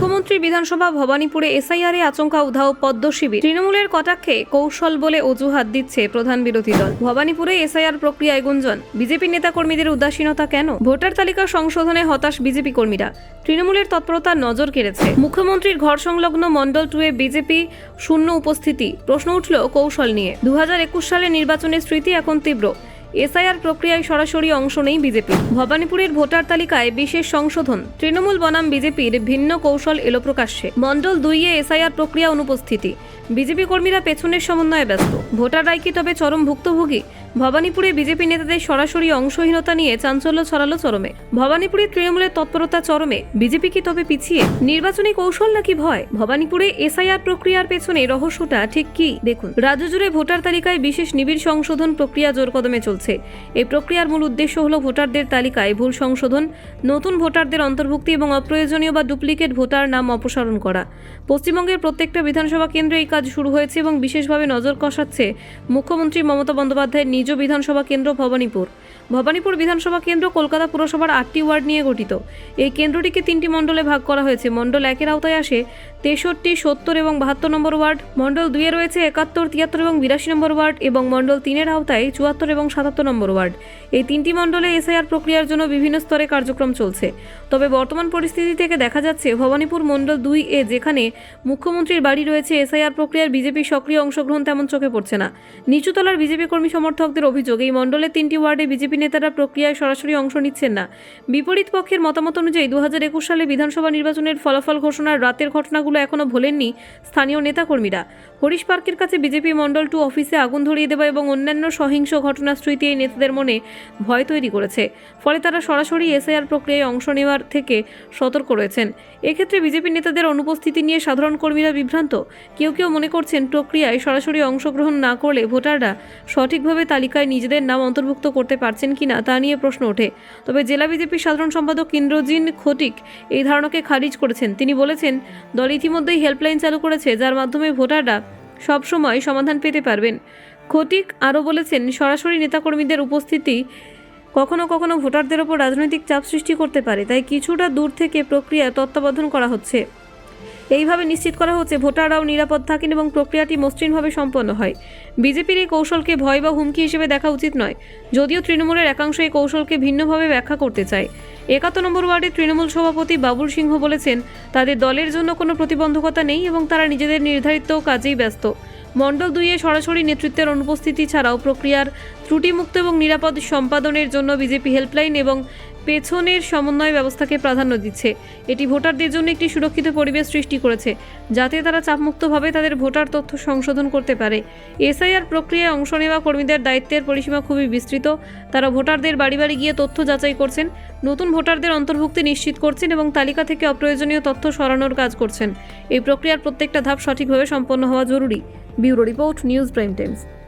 মুখ্যমন্ত্রী বিধানসভা ভবানীপুরে এসআইআর আচমকা উধাও পদ্ম শিবির। তৃণমূলের কটাক্ষে কৌশল বলে অজুহাত দিচ্ছে প্রধান বিরোধী দল। ভবানীপুরে এসআইআর প্রক্রিয়ায় গুঞ্জন বিজেপি নেতা কর্মীদের উদাসীনতা কেন? ভোটার তালিকা সংশোধনে হতাশ বিজেপি কর্মীরা। তৃণমূলের তৎপরতার নজর কেড়েছে। মুখ্যমন্ত্রীর ঘর সংলগ্ন মন্ডল টুয়ে বিজেপি শূন্য উপস্থিতি। প্রশ্ন উঠল কৌশল নিয়ে। দুহাজার একুশ সালে নির্বাচনের স্মৃতি এখন তীব্র। এসআইআর প্রক্রিয়ায় সরাসরি অংশ নেই বিজেপি। ভবানীপুরের ভোটার তালিকায় বিশেষ সংশোধন। তৃণমূল বনাম বিজেপির ভিন্ন কৌশল এলো প্রকাশ্যে। মণ্ডল দুইয়ে এসআইআর প্রক্রিয়া অনুপস্থিতি। বিজেপি কর্মীরা পেছনের সমন্বয়ে ব্যস্ত। ভোটাররাই কি তবে চরম ভুক্তভোগী? ভবানীপুরে বিজেপি নেতাদের সরাসরি অংশহীনতা নিয়ে চাঞ্চল্য ছড়ালো চরমে। ভবানীপুরে তৃণমূলের তৎপরতা চরমে। বিজেপি কি তবে পিছিয়ে? নির্বাচনী কৌশল নাকি ভয়? ভবানীপুরে এসআইআর প্রক্রিয়ার পেছনে রহস্যটা ঠিক কি? দেখুন। রাজ্য জুড়ে ভোটার তালিকায় বিশেষ নিবিড় সংশোধন প্রক্রিয়া জোর কদমে চলছে। এই প্রক্রিয়ার মূল উদ্দেশ্য হল ভোটারদের তালিকায় ভুল সংশোধন, নতুন ভোটারদের অন্তর্ভুক্তি এবং অপ্রয়োজনীয় বা ডুপ্লিকেট ভোটার নাম অপসারণ করা। পশ্চিমবঙ্গের প্রত্যেকটা বিধানসভা কেন্দ্রে এই কাজ শুরু হয়েছে এবং বিশেষভাবে নজর কষাচ্ছে মুখ্যমন্ত্রী মমতা বন্দ্যোপাধ্যায়ের নিজ বিধানসভা কেন্দ্র ভবানীপুর। ভবানীপুর বিধানসভা কেন্দ্র কলকাতা পুরসভার আটটি ওয়ার্ড নিয়ে গঠিত। এই কেন্দ্রটিকে তিনটি মণ্ডলে ভাগ করা হয়েছে। মণ্ডল একের আওতায় আসে তেষট্টি, সত্তর এবং বাহাত্তর নম্বর ওয়ার্ড। মণ্ডল দুইয়ে রয়েছে একাত্তর, তিয়াত্তর এবং বিরাশি নম্বর ওয়ার্ড এবং মণ্ডল তিনের আওতায় চুয়াত্তর এবং সাতাত্তর নম্বর ওয়ার্ড। এই তিনটি মণ্ডলে এসআইআর প্রক্রিয়ার জন্য বিভিন্ন স্তরে কার্যক্রম চলছে। তবে বর্তমান পরিস্থিতি থেকে দেখা যাচ্ছে, ভবানীপুর মণ্ডল দুই এ যেখানে মুখ্যমন্ত্রীর বাড়ি রয়েছে, এসআইআর প্রক্রিয়ার বিজেপি সক্রিয় অংশগ্রহণ তেমন চোখে পড়ছে না। নিচুতলার বিজেপি কর্মী সমর্থকদের অভিযোগ, এই মণ্ডলের তিনটি ওয়ার্ডে বিজেপি নেতারা প্রক্রিয়ায় সরাসরি অংশ নিচ্ছেন না। বিপরীত পক্ষের মতামত অনুযায়ী দু হাজার একুশ সালে বিধানসভা নির্বাচনের ফলাফল ঘোষণার রাতের ঘটনাগুলো এখনও ভোলেননি স্থানীয় নেতাকর্মীরা। হরিশ পার্কের কাছে বিজেপি মণ্ডল টু অফিসে আগুন ধরিয়ে দেওয়া এবং অন্যান্য সহিংস ঘটনার স্মৃতি এই নেতাদের মনে ভয় তৈরি করেছে। ফলে তারা সরাসরি এসআইআর প্রক্রিয়ায় অংশ নেওয়ার থেকে সতর্ক রয়েছেন। এক্ষেত্রে বিজেপি নেতাদের অনুপস্থিতি নিয়ে সাধারণ কর্মীরা বিভ্রান্ত। কেউ কেউ মনে করছেন প্রক্রিয়ায় সরাসরি অংশগ্রহণ না করলে ভোটাররা সঠিকভাবে তালিকায় নিজেদের নাম অন্তর্ভুক্ত করতে পারছেন কিনা তা নিয়ে প্রশ্ন ওঠে। তবে জেলা বিজেপির সাধারণ সম্পাদক ইন্দ্রজিন খটিক এই ধারণাকে খারিজ করেছেন। তিনি বলেছেন, দল ইতিমধ্যেই হেল্পলাইন চালু করেছে, যার মাধ্যমে ভোটাররা সবসময় সমাধান পেতে পারবেন। খটিক আরও বলেছেন, সরাসরি নেতাকর্মীদের উপস্থিতি কখনো কখনো ভোটারদের ওপর রাজনৈতিক চাপ সৃষ্টি করতে পারে, তাই কিছুটা দূর থেকে প্রক্রিয়া তত্ত্বাবধান করা হচ্ছে। এইভাবে নিশ্চিত করা হচ্ছে ভোটাররাও নিরাপদ থাকেন এবং প্রক্রিয়াটি মসৃণভাবে সম্পন্ন হয়। বিজেপির এই কৌশলকে ভয় বা হুমকি হিসেবে দেখা উচিত নয়। যদিও তৃণমূলের একাংশ এই কৌশলকে ভিন্নভাবে ব্যাখ্যা করতে চায়। একাত্তর নম্বর ওয়ার্ডের তৃণমূল সভাপতি বাবুল সিংহ বলেছেন, তাদের দলের জন্য কোনো প্রতিবন্ধকতা নেই এবং তারা নিজেদের নির্ধারিত কাজেই ব্যস্ত। মণ্ডল দুইয়ে সরাসরি নেতৃত্বের অনুপস্থিতি ছাড়াও প্রক্রিয়ার ত্রুটিমুক্ত এবং নিরাপদ সম্পাদনের জন্য বিজেপি হেল্পলাইন এবং পেছনের সমন্বয় ব্যবস্থাকে প্রাধান্য দিচ্ছে। এটি ভোটারদের জন্য একটি সুরক্ষিত পরিবেশ সৃষ্টি করেছে, যাতে তারা চাপমুক্তভাবে তাদের ভোটার তথ্য সংশোধন করতে পারে। এসআইআর প্রক্রিয়ায় অংশ নেওয়া কর্মীদের দায়িত্বের পরিসীমা খুবই বিস্তৃত। তারা ভোটারদের বাড়ি বাড়ি গিয়ে তথ্য যাচাই করছেন, নতুন ভোটারদের অন্তর্ভুক্তি নিশ্চিত করছেন এবং তালিকা থেকে অপ্রয়োজনীয় তথ্য সরানোর কাজ করছেন। এই প্রক্রিয়ার প্রত্যেকটা ধাপ সঠিকভাবে সম্পন্ন হওয়া জরুরি। Bureau report, News Prime Times.